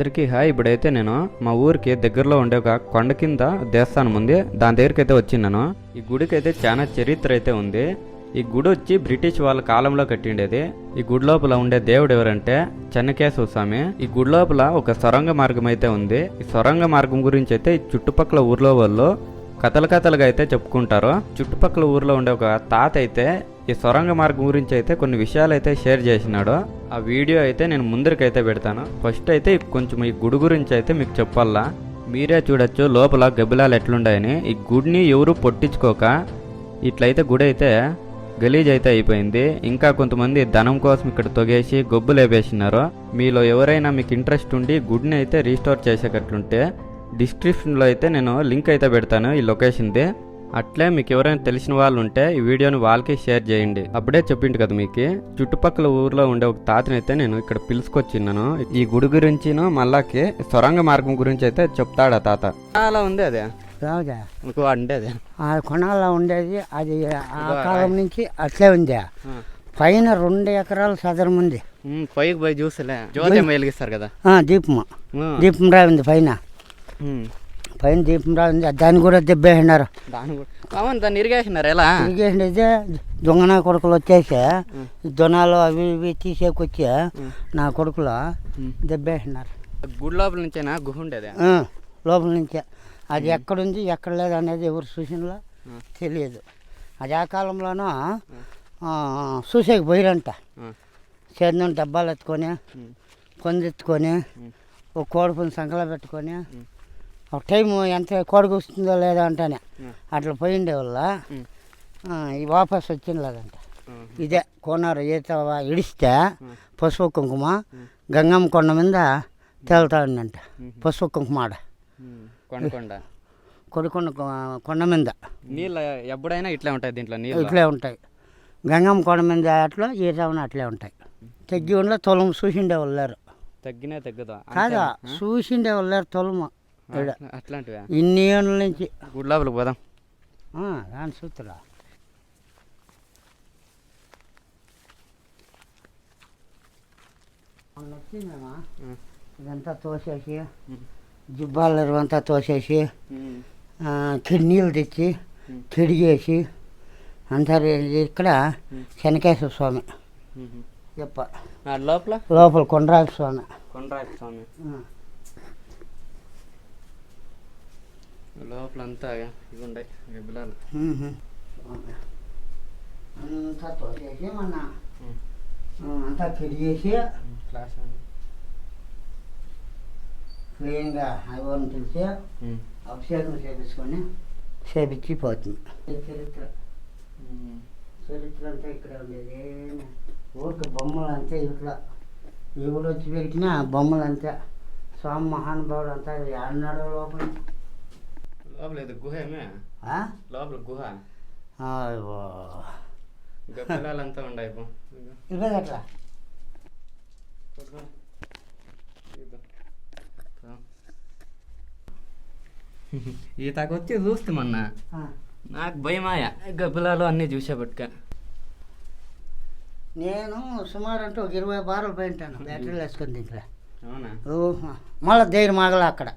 అందరికీ హాయ్. ఇప్పుడైతే నేను మా ఊరికి దగ్గరలో ఉండే ఒక కొండ కింద దేవస్థానం ఉంది. దాని దగ్గరికి అయితే వచ్చిన్నాను ఈ గుడికి అయితే చాలా చరిత్ర అయితే ఉంది. ఈ గుడి వచ్చి బ్రిటిష్ వాళ్ళ కాలంలో కట్టిండేది. ఈ గుడి లోపల ఉండే దేవుడు ఎవరంటే చెన్నకేశవ స్వామి. ఈ గుడి లోపల ఒక సొరంగ మార్గం అయితే ఉంది. ఈ సొరంగ మార్గం గురించి అయితే ఈ చుట్టుపక్కల ఊర్లో వాళ్ళు కథలు కథలుగా అయితే చెప్పుకుంటారు. చుట్టుపక్కల ఊర్లో ఉండే ఒక తాత అయితే ఈ సొరంగ మార్గం గురించి అయితే కొన్ని విషయాలు అయితే షేర్ చేసినాడు. ఆ వీడియో అయితే నేను ముందరికైతే పెడతాను. ఫస్ట్ అయితే కొంచెం ఈ గుడి గురించి అయితే మీకు చెప్పాలా. మీరే చూడొచ్చు లోపల గబ్బిలాలు ఎట్లుండాయని. ఈ గుడిని ఎవరు పొట్టించుకోక ఇట్లయితే గుడి అయితే గలీజ్ అయితే అయిపోయింది. ఇంకా కొంతమంది ధనం కోసం ఇక్కడ తొగేసి గొబ్బు లేపేసినారు. మీలో ఎవరైనా మీకు ఇంట్రెస్ట్ ఉండి గుడిని అయితే రీస్టోర్ చేసేటట్లుంటే డిస్క్రిప్షన్లో అయితే నేను లింక్ అయితే పెడతాను ఈ లొకేషన్ది. అట్లే మీకు ఎవరైనా తెలిసిన వాళ్ళు ఉంటే ఈ వీడియోని వాళ్ళకి షేర్ చేయండి. అప్పుడే చెప్పిండు కదా మీకు. చుట్టుపక్కల ఊర్లో ఉండే ఒక తాతని అయితే నేను ఇక్కడ పిలుచుకొచ్చిన్నాను. ఈ గుడి గురించిను మళ్ళాకి సొరంగ మార్గం గురించి అయితే చెప్తాడు ఆ తాత. అలా ఉంది అదే? రావుదా అండేది ఆ కొనాల్లో ఉండేది అది ఆ కాలం నుంచి అట్లే ఉంది. పైన రెండు ఎకరాల సదరం ఉంది. పైకి పోయి చూసలే. జ్యోతి వెలిగిస్తారు కదా? ఆ, దీపం దీపం రా ఉంది పైన పైన దీపం రా ఉంది దాన్ని కూడా దెబ్బేసినారు. దాని కూడా. అవును దాన్ని ఇరిగేసినారు ఎలా? తిరిగేసినది దొంగన కొడుకులు వచ్చేసి దొనాలు అవి ఇవి తీసేకొచ్చి నా కొడుకులు దెబ్బేసినారు. గుడి లోపల నుంచేనా? గుహ ఉండేది? లోపల నుంచే. అది ఎక్కడుంది ఎక్కడ లేదు అనేది ఎవరు చూసినలో తెలియదు. అది ఆ కాలంలోనూ చూసేకి పోయిరంట. చేద్దాం డబ్బాలు ఎత్తుకొని కొందెత్తుకొని ఒక కోడిపుని సంకలో పెట్టుకొని టైం ఎంత కోడికి వస్తుందో లేదో అంటానే. అట్లా పోయిండే వల్ల ఈ వాపస్ వచ్చింది లేదంట ఇదే కోనారు ఈత ఇడిస్తే పసుపు కుంకుమ గంగమ్మ కొండ మీద తేలుతా ఉందంట. పసుపు కుంకుమ ఆడ. కొండకొండ కొండ మీద. నీళ్ళు ఎప్పుడైనా ఇట్లా ఉంటాయి దీంట్లో నీళ్ళు? ఇట్లే ఉంటాయి. గంగమ్మ కొండ మీద అట్లా ఈతవన అట్లే ఉంటాయి. తగ్గి ఉండే తొలము చూసిండే వాళ్ళారు. తగ్గినే తగ్గదు? కాదా? చూసిండే వాళ్ళారు తొలము. అట్లాంటివే? ఇన్ని ఏళ్ళ నుంచి. గుడి లోపలికి పోదాం. దాని సూత్రా. ఇదంతా తోసేసి జిబ్బాలు అంతా తోసేసి కిడ్నీలు తెచ్చి కిడిగేసి అంటారు ఇక్కడ శనకేశ్వర స్వామి. చెప్ప. లోపల? లోపల కొండరాజ స్వామి. కొండరాజ స్వామి. ఆ. లోపల అంతా ఇవి ఉన్నాయి గబ్బిలాలు మ్మ్. అంతా తోసేసి మొన్న ఆ, అంతా కిడిగేసి క్లాస్ క్లీన్గా అవి తెలిసి అభిషేకం చేపించుకొని చేపించి పోతుంది. చరిత్ర. చరిత్ర అంతా ఇక్కడ ఉండేది. ఊరికి బొమ్మలు అంతే ఇట్లా. ఎవడు వచ్చి పెట్టినా బొమ్మలు అంతే స్వామి మహానుభావుడు అంతా అన్నాడు లోపల. లోపల ఇది గుహ ఏమే ఆ? లోపల గుహ అయ్యో. గబ్బిలాలంతా ఉన్నాయి పో. ఇదిగో. ఇదే అట్లా. ఈతకు వచ్చి చూస్తే మొన్న ఆ. నాకు భయమాయ గబ్బిలాలు అన్నీ చూసేపట్టుక నేను సుమారు అంటే ఒక ఇరవై బార్లు పోయింటాను బ్యాటరీలు వేసుకొని దీంట్లో అవునా ఓహో. మళ్ళా ధైర్యం ఆగల అక్కడ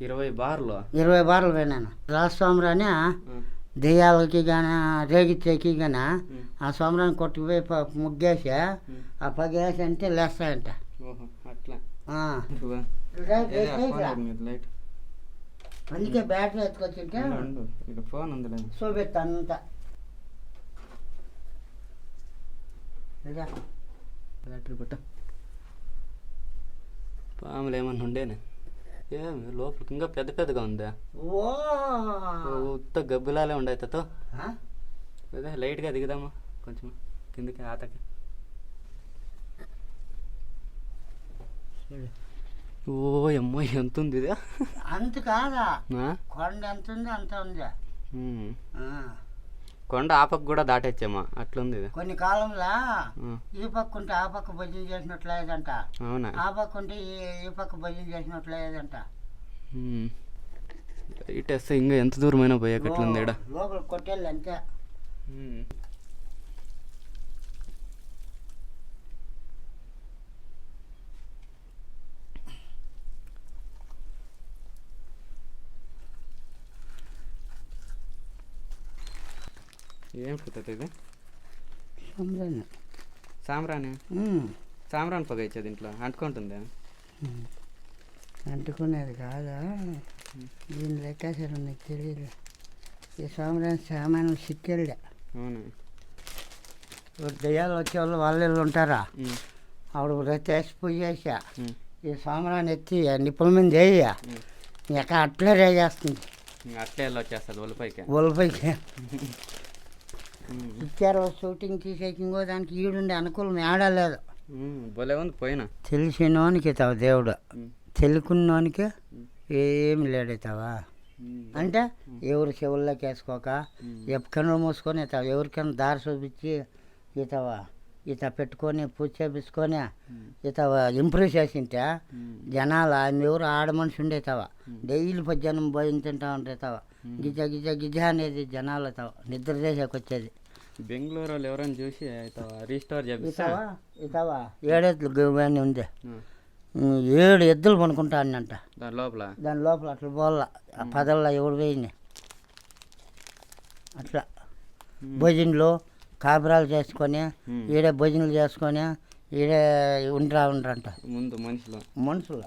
ఇరవై బార్లు. ఇరవై బార్లు పోయినాను రాజస్వామిరాని దెయ్యాలకి కానీ రేగిచ్చేకి కానీ ఆ సోమరాన్ని కొట్టుకుపోయి ముగ్గేసి ఆ పగేసి అంటే లేస్తాయంట. ఓహో అట్లా. ఉంది అందుకే బ్యాటరీ ఎత్తుకొచ్చింటే. ఇక్కడ ఫోన్ ఉందిలే చూపెత్తా అంతా. బ్యాటరీ పట్ట పాములు ఏమన్నా ఉండేనే? ఏమి లోపలికి ఇంకా పెద్ద పెద్దగా ఉందా? ఓ ఉత్త గబ్బిలాలే ఉండే తో ఆ? అదే లైట్గా దిగుదామా? కొంచెం కిందికి ఆతకి. ఓ అమ్మో ఎంత ఉంది ఇది? అంత కాదా? కొండ ఎంత ఉంది అంత ఉందా? ఆ. కొండ ఆపకు కూడా దాటొచ్చామా. అట్లుంది ఇది. కొన్ని కాలంలో ఈ పక్క ఉంటే ఆ పక్క భజన చేసినట్లేదంట అవునా? ఆ పక్క ఉంటే ఈ ఈ పక్క భజన చేసినట్లేదంట ఉమ్. లైట్ వేస్తే ఇంకా ఎంత దూరమైనా పోయేకట్లుంది ఈడ. లోపల కొట్టేళ్ళు అంతే. ఉమ్. ఏం పుత్తది ఇది? సాంబ్రాణి. సాంబ్రాణి. సాంబ్రాణి పొగ ఇచ్చేది ఇంట్లో అంటుకుంటుందా? అంటుకునేది కాదా? దీని లెక్కాచారం నీకు తెలియదు. ఈ సాంబ్రాణి సామాన్లు సిక్కెళ్ళే. అవును? ఇప్పుడు దెయ్యాలు వచ్చే వాళ్ళు వాళ్ళు ఉంటారా? ఆవిడ రతేసి పూజేసా ఉమ్, ఈ సాంబ్రాన్ని ఎత్తి నిప్పుల మీద వేయ ఉమ్. ఎక్కడ అట్లే రేగేస్తుంది. అట్లే వచ్చేస్తుంది ఒలిపైకి ఒలిపైకి ఇచ్చారు షూటింగ్ తీసేకి ఇంకో దానికి ఈడుండే అనుకూలం ఏడలేదు ఉమ్, భలే ఉంది పోయినా. తెలిసినోనికి తవ దేవుడు. తెలుకున్నోనికి ఏమి లేడతావా అంటే ఎవరు చెవుల్లోకి వేసుకోక. ఎప్పుకన్నా మూసుకొని ఇతవ ఎవరికైనా దారి చూపించి ఇతవ ఇత పెట్టుకొని పూజ చేపించుకొని ఇతవ ఇంప్రూవ్ చేసింటే జనాలు ఆమె ఎవరు ఆడ మనిషి ఉండేతావ. డైలీ పద్యానం భోజనం తింటా ఉండేతావ. గిజ గిజ గిజ అనేది జనాలు తావ నిద్ర చేసేకి వచ్చేది బెంగళూరు వాళ్ళు ఎవరైనా చూసి రీస్టోర్ చేపిస్తా. ఇతవా? ఇతవా? ఏడెత్తులు గవ్వని ఉంది. ఏడు ఎద్దులు పనుకుంటా అన్నంట దాని లోపల? దాని లోపల అట్లా పోవాల ఆ పదల్లో ఎవడు పోయింది అట్లా. భోజనలు కాపురాలు చేసుకొని. ఈడే భోజనాలు చేసుకొని ఈడే ఉండరా ఉండరంట. ముందు మనుషులు. మనుషులు.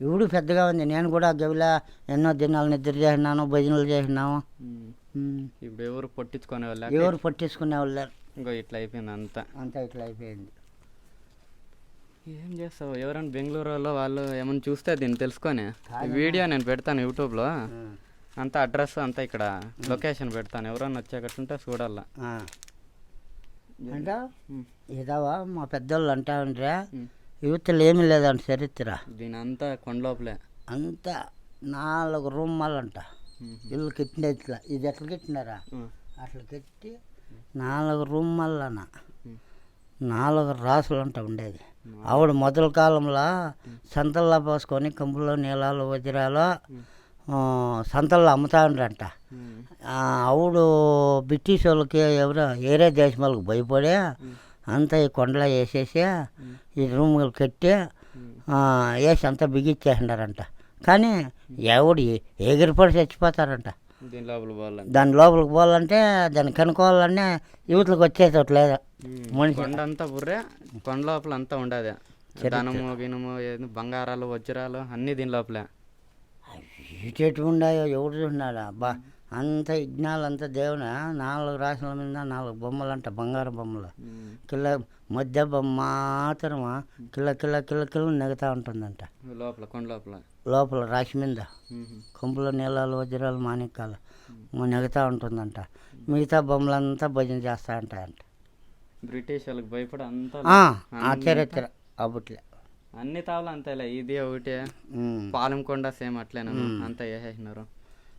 ఇవిడు పెద్దగా ఉంది. నేను కూడా గవిలా ఎన్నో దినాలు నిద్ర చేసినాను భోజనాలు చేసినాము. ఇప్పుడు ఎవరు పట్టించుకునే వాళ్ళ ఎవరు పట్టించుకునే వాళ్ళు ఇంకో ఇట్లా అయిపోయింది అంతా. అంతా ఇట్లా అయిపోయింది. ఏం చేస్తావు? ఎవరైనా బెంగళూరు వాళ్ళు ఏమైనా చూస్తే దీన్ని తెలుసుకొని. వీడియో నేను పెడతాను యూట్యూబ్లో. అంతా అడ్రస్ అంతా ఇక్కడ లొకేషన్ పెడతాను. ఎవరైనా వచ్చేటట్టుంటే చూడాలా. అంటే ఇదావా మా పెద్దోళ్ళు అంటా ఉండ్రా ఉమ్. యువతలు ఏమీ లేదంట చరిత్ర. దీని అంతా కొండ లోపలే అంతా నాలుగు రూమాలంట. ఇల్లు కట్టిన ఇట్లా. ఇది ఎట్లా కట్టినారా? అట్లా కట్టి నాలుగు రూమల్లన ఉమ్, నాలుగు రాసులు అంట ఉండేది ఆవిడ మొదల కాలంలో సంతల్లో పోసుకొని కంపులో నీళ్ళాలు వజ్రాలు సంతల్లో అమ్ముతా ఉండ్రంట ఆవిడ బ్రిటిష్ వాళ్ళకి ఎవరో ఏరే దేశం వాళ్ళకి భయపడి అంతా ఈ కొండలో వేసేసి ఈ రూములు కట్టి వేసి అంతా బిగిచ్చేసినారంట కానీ ఎవడు ఎగిరిపడి చచ్చిపోతారంట. దీని లోపలికి పోవాలంటే. దాన్ని కనుక్కోవాలంటే యువతలకు వచ్చేటట్టు లేదు. మనిషి అంతా బుర్రే కొండ లోపల అంతా ఉండదు. ధనము గినము బంగారాలు వజ్రాలు అన్నీ దీని లోపలే. ఇటు ఉన్నాయో ఎవడు చూసినాడా బా అంత యజ్ఞాలు అంతా దేవుని నాలుగు రాసుల మీద నాలుగు బొమ్మలు అంట బంగారు బొమ్మలు. కిల్ల మధ్య బొమ్మ మాత్రమా? కిల్ల కిల్ల కిల్ల కిల్ల నెగతా ఉంటుందంట. లోపల కొండ లోపల. లోపల రాశి మీద. కొంపుల నీళ్ళలు వజ్రాలు మాణిక్యాలు నెగతా ఉంటుందంట. మిగతా బొమ్మలంతా భజన చేస్తా ఉంటాయంట బ్రిటిష్ వాళ్ళకి భయపడి అంతా ఆ, ఆ చరిత్ర అప్పట్లో అన్ని తావులు అంతేలే ఇది ఒకటి. పాలెంకొండ సేమ్ అట్లేను అంతా వేసేసినారు.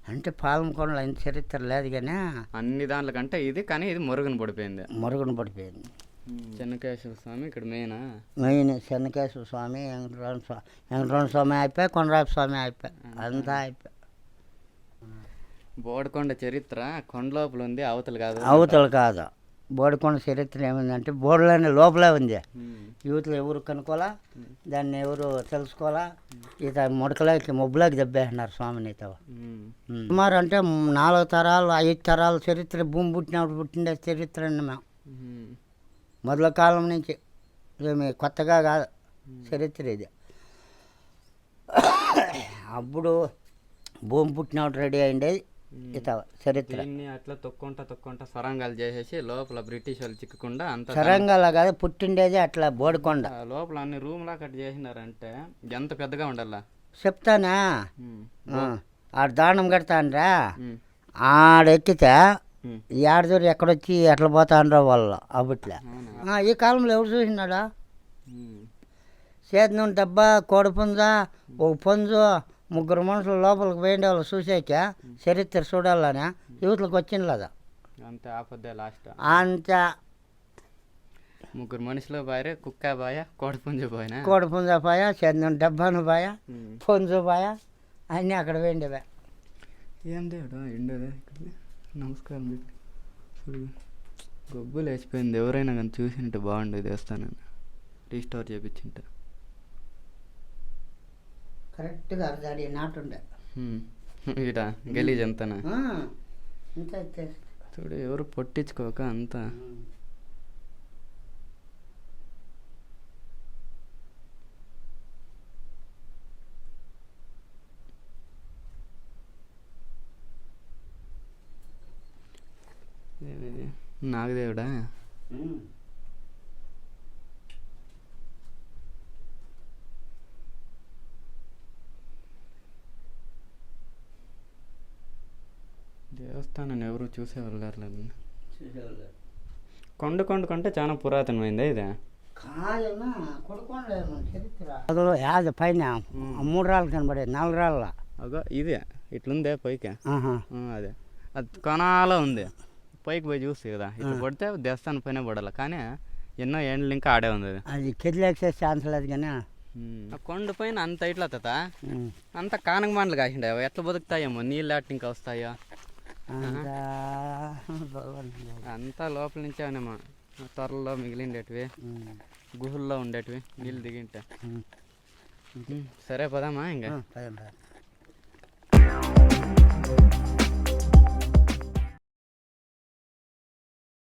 అంటే పాలెంకొండలో ఇంత చరిత్ర లేదు కానీ అన్ని దాంట్లకంటే ఇది కానీ ఇది మరుగున పడిపోయింది. మరుగున పడిపోయింది. చెన్నకేశ్వర స్వామి ఇక్కడ మెయిన్ మెయిన్ చెన్నకేశ్వర స్వామి వెంకటరమణ స్వామి వెంకటరమణ స్వామి అయిపోయి కొండరాపు స్వామి అయిపోయి అంతా అయిపోయి. బోడకొండ చరిత్ర కొండ లోపల ఉంది అవతల కాదు. అవతల కాదు. బోడికొండ చరిత్ర ఏమిందంటే బోర్డులోనే లోపలే ఉంది. యూత్లో ఎవరు కనుక్కోవాలా? దాన్ని ఎవరు తెలుసుకోవాలా? ఇత ముడకలోకి మొబ్బులోకి దెబ్బేసినారు స్వామిని ఉమ్, సుమారు అంటే నాలుగు తరాలు ఐదు తరాల చరిత్ర భూమి పుట్టినప్పుడు పుట్టిన చరిత్ర అండి మేము. మొదల కాలం నుంచి ఏమి కొత్తగా కాదు చరిత్ర ఇది. అప్పుడు భూమి పుట్టినప్పుడు రెడీ అయిండేది. ఇత చరిత్ర. అట్లా తొక్కుంటా తొక్కుంటా సొరంగాలు చేసేసి లోపల బ్రిటిష్ వాళ్ళు చిక్కకుండా అంత సరంగా కాదు పుట్టిండేది అట్లా బోడికొండ. లోపల అన్ని రూమ్ లా కట్ చేసినారంటే ఎంత పెద్దగా ఉండాలా? చెప్తానా? ఆడ దానం కడతానరా ఉమ్. ఏడదూరు ఎక్కడొచ్చి ఎట్లా పోతాండ్రో వాళ్ళు అప్పట్లో ఈ కాలంలో ఎవరు చూసినాడా? చేతి నుండి డబ్బా కోడి పుంజ ఒక పుంజు ముగ్గురు మనుషులు లోపలికి పోయిండే వాళ్ళు చూసాక చరిత్ర చూడాలని? యువతలకు వచ్చింది లేదా అంతే ఆపద్దే లాస్ట్? అంత ముగ్గురు మనుషులు బాయరే కుక్క బాయ కోడి పుంజు పోయినా? కోడి పుంజ పాయ చేతి నుండి డబ్బాను పాయ. పుంజు పాయ అన్నీ అక్కడ పోయిండేవే. ఏం దేవుడు ఎండదా నమస్కారం గొబ్బు లేచిపోయింది. ఎవరైనా కానీ చూసింటే బాగుండేది వేస్తానని రీస్టోర్ చేపించింటే. కరెక్ట్గా అర్ధాడి నాటుండే ఈడ గలీజ్ అంతనా ఆ, ఇంత ఎత్తేసి. చూడు ఎవరు పొట్టించుకోక అంతా ఏమిది? నాగదేవుడా దేవస్థానాన్ని ఎవరు చూసే వెళ్ళారు కొండ కొండ కంటే చాలా పురాతనమైందే ఇది? కాదన్నా కొడుకోండి చరిత్ర. అదో యాద పైన మూడు రాళ్ళు కనబడేది నాలుగు రాళ్ళ. అగో ఇదే. ఇట్లుందే పైకి. అదే. అది కొనాలో ఉంది. పైకి పోయి చూసి కదా ఇట్లా కొడితే దేవస్థానం పైన పడాలి. కానీ ఎన్నో ఏండ్లు ఇంకా ఆడే ఉంది అది. అది కెదిలేసే ఛాన్స్ లేదు కానీ. ఆ కొండ పైన అంత ఇట్లా. అంత కానక మండలు కాసిండే ఎట్లా బతుకుతాయేమో? నీళ్ళు అట్ట ఇంకా వస్తాయో? అంతా లోపల నుంచే అవనేమో త్వరలో మిగిలిండేటివి గుహల్లో ఉండేటివి నీళ్ళు దిగింట. సరే పదామా ఇంకా?